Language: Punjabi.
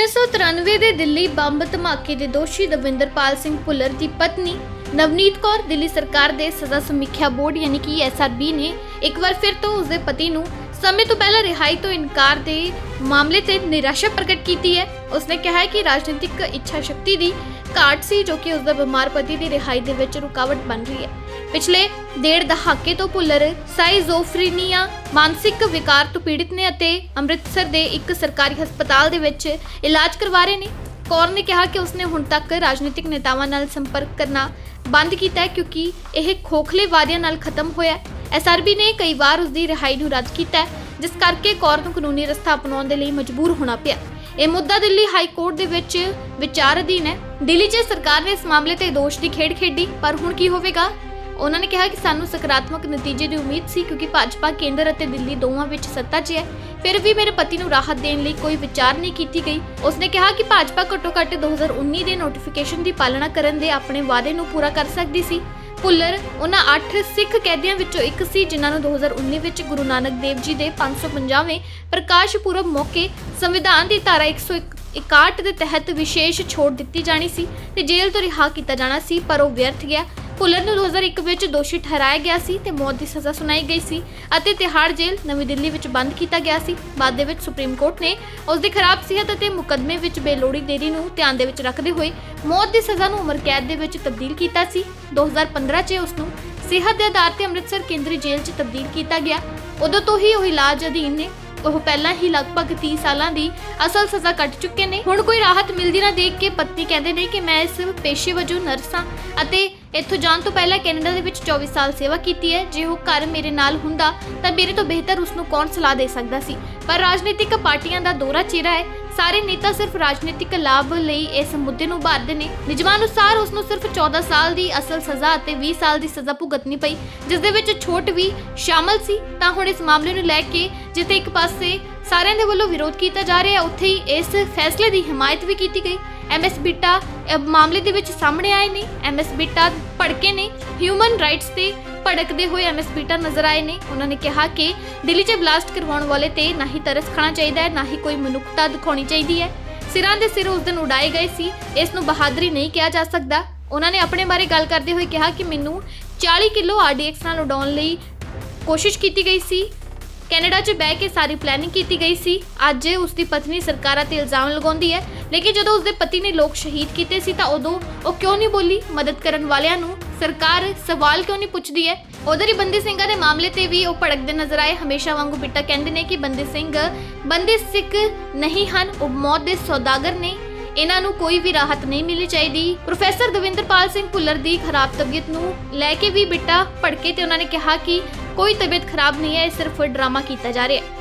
1993 ਦੇ ਦਿੱਲੀ ਬੰਬ ਧਮਾਕੇ ਦੇ ਦੋਸ਼ੀ ਦਵਿੰਦਰਪਾਲ ਸਿੰਘ ਭੁੱਲਰ ਦੀ ਪਤਨੀ ਨਵਨੀਤ ਕੌਰ ਦਿੱਲੀ ਸਰਕਾਰ ਦੇ ਸਜ਼ਾ ਸਮੀਖਿਆ ਬੋਰਡ ਯਾਨੀ ਕਿ ਐਸਆਰਬੀ ਨੇ ਇੱਕ ਵਾਰ ਫਿਰ ਤੋਂ ਉਸਦੇ ਪਤੀ ਨੂੰ ਸਮੇਂ ਤੋਂ ਪਹਿਲਾਂ ਰਿਹਾਈ ਤੋਂ ਇਨਕਾਰ ਦੇ ਮਾਮਲੇ ਤੇ ਨਿਰਾਸ਼ਾ ਪ੍ਰਗਟ ਕੀਤੀ ਹੈ। ਉਸਨੇ ਕਿਹਾ ਹੈ ਕਿ ਰਾਜਨੀਤਿਕ ਇੱਛਾ ਸ਼ਕਤੀ ਦੀ ਘਾਟ ਸੀ ਜੋ ਕਿ ਉਸਦੇ ਬਿਮਾਰ ਪਤੀ ਦੀ ਰਿਹਾਈ ਦੇ ਵਿੱਚ ਰੁਕਾਵਟ ਬਣ ਰਹੀ ਹੈ। ਪਿਛਲੇ ਡੇਢ ਦਹਾਕੇ ਤੋਂ ਭੁੱਲਰ ਸਾਈਜ਼ੋਫਰੀਨੀਆ ਮਾਨਸਿਕ ਵਿਕਾਰ ਤੋਂ ਪੀੜਿਤ ਨੇ ਅਤੇ ਅੰਮ੍ਰਿਤਸਰ ਦੇ ਇੱਕ ਸਰਕਾਰੀ ਹਸਪਤਾਲ ਦੇ ਵਿੱਚ ਇਲਾਜ ਕਰਵਾ ਰਹੇ ਨੇ। ਕੌਰ ਨੇ ਕਿਹਾ ਕਿ ਉਸਨੇ ਹੁਣ ਤੱਕ ਰਾਜਨੀਤਿਕ ਨੇਤਾਵਾਂ ਨਾਲ ਸੰਪਰਕ ਕਰਨਾ ਬੰਦ ਕੀਤਾ ਹੈ ਕਿਉਂਕਿ ਇਹ ਖੋਖਲੇ ਵਾਅਦਿਆਂ ਨਾਲ ਖਤਮ ਹੋਇਆ ਹੈ। ਐਸਆਰਬੀ ਨੇ ਕਈ ਵਾਰ ਉਸਦੀ ਰਿਹਾਈ ਨੂੰ ਰੱਦ ਕੀਤਾ ਜਿਸ ਕਰਕੇ ਕੌਰ ਨੂੰ ਕਾਨੂੰਨੀ ਰਸਤਾ ਅਪਣਾਉਣ ਦੇ ਲਈ ਮਜਬੂਰ ਹੋਣਾ ਪਿਆ ਇਹ ਮੁੱਦਾ ਦਿੱਲੀ ਹਾਈ ਕੋਰਟ ਦੇ ਵਿੱਚ ਵਿਚਾਰ ਅਧੀਨ ਹੈ। ਦਿੱਲੀ 'ਚ ਸਰਕਾਰ ਨੇ ਇਸ ਮਾਮਲੇ ਤੇ ਦੋਸ਼ ਦੀ ਖੇਡ ਖੇਡੀ, ਪਰ ਹੁਣ ਕੀ ਹੋਵੇਗਾ? ਉਹਨਾਂ ਨੇ ਕਿਹਾ ਕਿ ਸਾਨੂੰ ਸਕਾਰਾਤਮਕ ਨਤੀਜੇ ਦੀ ਉਮੀਦ ਸੀ ਕਿਉਂਕਿ ਭਾਜਪਾ, ਕੇਂਦਰ ਅਤੇ ਦਿੱਲੀ ਦੋਵਾਂ ਵਿੱਚ ਸੱਤਾ 'ਚ ਹੈ। ਫਿਰ ਵੀ ਮੇਰੇ ਪਤੀ ਨੂੰ ਰਾਹਤ ਦੇਣ ਲਈ ਕੋਈ ਵਿਚਾਰ ਨਹੀਂ ਕੀਤੀ ਗਈ। ਉਸਨੇ ਕਿਹਾ ਕਿ ਭਾਜਪਾ ਘੱਟੋ ਘੱਟ 2019 ਦੇ ਨੋਟੀਫਿਕੇਸ਼ਨ ਦੀ ਪਾਲਣਾ ਕਰਨ ਦੇ ਆਪਣੇ ਵਾਅਦੇ ਨੂੰ ਪੂਰਾ ਕਰ ਸਕਦੀ ਸੀ। ਭੁੱਲਰ, ਉਹਨਾਂ 8 ਸਿੱਖ ਕੈਦੀਆਂ ਵਿੱਚੋਂ ਇੱਕ ਸੀ ਜਿਨ੍ਹਾਂ ਨੂੰ 2019 ਵਿੱਚ ਗੁਰੂ ਨਾਨਕ ਦੇਵ ਜੀ ਦੇ 550ਵੇਂ ਪ੍ਰਕਾਸ਼ ਪੁਰਬ ਮੌਕੇ ਸੰਵਿਧਾਨ ਦੀ ਧਾਰਾ 161 ਦੇ ਤਹਿਤ ਵਿਸ਼ੇਸ਼ ਛੋਟ ਦਿੱਤੀ ਜਾਣੀ ਸੀ ਤੇ ਜੇਲ੍ਹ ਤੋਂ ਰਿਹਾ ਕੀਤਾ ਜਾਣਾ ਸੀ, ਪਰ ਉਹ ਵਿਅਰਥ ਗਿਆ। ਭੁੱਲਰ ਨੂੰ 2001 ਵਿੱਚ ਦੋਸ਼ੀ ਠਹਿਰਾਇਆ ਗਿਆ ਸੀ ਤੇ ਮੌਤ ਦੀ ਸਜ਼ਾ ਸੁਣਾਈ ਗਈ ਸੀ ਅਤੇ ਤਿਹਾੜ ਜੇਲ੍ਹ ਨਵੀਂ ਦਿੱਲੀ ਵਿੱਚ ਬੰਦ ਕੀਤਾ ਗਿਆ ਸੀ। ਬਾਅਦ ਦੇ ਵਿੱਚ ਸੁਪਰੀਮ ਕੋਰਟ ਨੇ ਉਸ ਦੀ ਖਰਾਬ ਸਿਹਤ ਅਤੇ ਮੁਕੱਦਮੇ ਵਿੱਚ ਬੇਲੋੜੀ ਦੇਰੀ ਨੂੰ ਧਿਆਨ ਦੇ ਵਿੱਚ ਰੱਖਦੇ ਹੋਏ ਮੌਤ ਦੀ ਸਜ਼ਾ ਨੂੰ ਉਮਰ ਕੈਦ ਦੇ ਵਿੱਚ ਤਬਦੀਲ ਕੀਤਾ ਸੀ। 2015 'ਚ ਉਸ ਨੂੰ ਸਿਹਤ ਦੇ ਆਧਾਰ ਤੇ ਅੰਮ੍ਰਿਤਸਰ ਕੇਂਦਰੀ ਜੇਲ੍ਹ 'ਚ ਤਬਦੀਲ ਕੀਤਾ ਗਿਆ। ਉਦੋਂ ਤੋਂ ਹੀ ਉਹ ਇਲਾਜ ਅਧੀਨ ਨੇ ਉਹ ਪਹਿਲਾਂ ਹੀ ਲਗਭਗ 30 ਸਾਲਾਂ ਦੀ ਅਸਲ ਸਜ਼ਾ ਕੱਟ ਚੁੱਕੇ ਨੇ। ਹੁਣ ਕੋਈ ਰਾਹਤ ਮਿਲਦੀ ਨਾ ਦੇਖ ਕੇ ਪਤਨੀ ਕਹਿੰਦੇ ਨੇ ਕਿ ਮੈਂ ਇਸ ਪੇਸ਼ੇ ਵਜੋਂ ਨਰਸ ਹਾਂ ਅਤੇ ਇੱਥੋਂ ਜਾਣ ਤੋਂ ਪਹਿਲਾਂ ਕੈਨੇਡਾ ਦੇ ਵਿੱਚ 24 ਸਾਲ ਸੇਵਾ ਕੀਤੀ ਹੈ। ਜੇ ਉਹ ਘਰ ਮੇਰੇ ਨਾਲ ਹੁੰਦਾ ਤਾਂ ਮੇਰੇ ਤੋਂ ਬਿਹਤਰ ਉਸ ਨੂੰ ਕੌਣ ਸਲਾਹ ਦੇ ਸਕਦਾ ਸੀ? ਪਰ ਰਾਜਨੀਤਿਕ ਪਾਰਟੀਆਂ ਦਾ ਦੋਹਰਾ ਚਿਹਰਾ ਹੈ। ਸਾਰੇ ਨੇਤਾ ਸਿਰਫ ਰਾਜਨੀਤਿਕ ਲਾਭ ਲਈ ਇਸ ਮੁੱਦੇ ਨੂੰ ਉਭਾਰਦੇ ਨੇ। ਨਿਯਮਾਂ ਅਨੁਸਾਰ ਉਸ ਨੂੰ ਸਿਰਫ 14 ਸਾਲ ਦੀ ਅਸਲ ਸਜ਼ਾ ਅਤੇ 20 ਸਾਲ ਦੀ ਸਜ਼ਾ ਭੁਗਤਣੀ ਪਈ, ਜਿਸ ਦੇ ਵਿੱਚ ਛੋਟ ਵੀ ਸ਼ਾਮਲ ਸੀ। ਤਾਂ ਹੁਣ ਇਸ ਮਾਮਲੇ ਨੂੰ ਲੈ ਕੇ ਜਿੱਥੇ ਇੱਕ ਪਾਸੇ ਸਾਰਿਆਂ ਦੇ ਵੱਲੋਂ ਵਿਰੋਧ ਕੀਤਾ ਜਾ ਰਿਹਾ, ਉੱਥੇ ਹੀ ਇਸ ਫੈਸਲੇ ਦੀ ਹਮਾਇਤ ਵੀ ਕੀਤੀ ਗਈ। ਐਮਐਸ ਬਿੱਟਾ ਅਹ, ਮਾਮਲੇ ਦੇ ਵਿੱਚ ਸਾਹਮਣੇ ਆਏ ਨੇ। ਐਮਐਸ ਬਿੱਟਾ ਭੜਕੇ ਨੇ। ਹਿਊਮਨ ਰਾਈਟਸ ਤੇ ਭੜਕਦੇ ਹੋਏ ਐਮਐਸ ਬੀਟਾ ਨਜ਼ਰ ਆਏ ਨੇ। ਉਹਨਾਂ ਨੇ ਕਿਹਾ ਕਿ ਦਿੱਲੀ 'ਚ ਬਲਾਸਟ ਕਰਵਾਉਣ ਵਾਲੇ ਤੇ ਨਾ ਹੀ ਤਰਸ ਖਾਣਾ ਚਾਹੀਦਾ ਹੈ ਨਾ ਹੀ ਕੋਈ ਮਨੁੱਖਤਾ ਦਿਖਾਉਣੀ ਚਾਹੀਦੀ ਹੈ। ਸਿਰਾਂ ਦੇ ਸਿਰ ਉਸ ਦਿਨ ਉਡਾਏ ਗਏ ਸੀ। ਇਸ ਨੂੰ ਬਹਾਦਰੀ ਨਹੀਂ ਕਿਹਾ ਜਾ ਸਕਦਾ। ਉਹਨਾਂ ਨੇ ਆਪਣੇ ਬਾਰੇ ਗੱਲ ਕਰਦੇ ਹੋਏ ਕਿਹਾ ਕਿ ਮੈਨੂੰ 40 ਕਿਲੋ ਆਰਡੀਐਕਸ ਨਾਲ ਉਡਾਉਣ ਲਈ ਕੋਸ਼ਿਸ਼ ਕੀਤੀ ਗਈ ਸੀ। ਕੈਨੇਡਾ 'ਚ ਬਹਿ ਕੇ ਸਾਰੀ ਪਲੈਨਿੰਗ ਕੀਤੀ ਗਈ ਸੀ। ਅੱਜ ਉਸ ਦੀ ਪਤਨੀ ਸਰਕਾਰਾਂ ਤੇ ਇਲਜ਼ਾਮ ਲਗਾਉਂਦੀ ਹੈ। ਲੇਕਿਨ ਜਦੋਂ ਉਸ ਦੇ ਪਤੀ ਨੇ ਲੋਕ ਸ਼ਹੀਦ ਕੀਤੇ ਸੀ ਤਾਂ ਉਦੋਂ ਉਹ ਕਿਉਂ ਨਹੀਂ ਬੋਲੀ? ਮਦਦ ਕਰਨ ਵਾਲਿਆਂ ਨੂੰ ਸਰਕਾਰ ਸਵਾਲ ਕਿਉਂ ਨਹੀਂ ਪੁੱਛਦੀ ਹੈ? ਉਧਰ ਹੀ ਬੰਦੀ ਸਿੰਘਾਂ ਦੇ ਮਾਮਲੇ ਤੇ ਵੀ ਉਹ ਭੜਕਦੇ ਨਜ਼ਰ ਆਏ। ਹਮੇਸ਼ਾ ਵਾਂਗੂ ਬਿੱਟਾ ਕਹਿੰਦੇ ਨੇ ਕਿ ਬੰਦੀ ਸਿੰਘ, ਬੰਦੀ ਸਿੱਖ ਨਹੀਂ ਹਨ। ਉਹ ਮੌਤ ਦੇ ਸੌਦਾਗਰ ਨੇ। ਇਹਨਾਂ ਨੂੰ ਕੋਈ ਵੀ ਰਾਹਤ ਨਹੀਂ ਮਿਲਣੀ ਚਾਹੀਦੀ। ਪ੍ਰੋਫੈਸਰ ਦਵਿੰਦਰਪਾਲ ਸਿੰਘ ਭੁੱਲਰ ਦੀ ਖਰਾਬ ਤਬੀਅਤ ਨੂੰ ਲੈ ਕੇ ਵੀ ਬਿੱਟਾ ਭੜਕੇ ਤੇ ਉਹਨਾਂ ਨੇ ਕਿਹਾ ਕਿ ਕੋਈ ਤਬੀਅਤ ਖਰਾਬ ਨਹੀਂ ਹੈ, ਇਹ ਸਿਰਫ ਡਰਾਮਾ ਕੀਤਾ ਜਾ ਰਿਹਾ ਹੈ।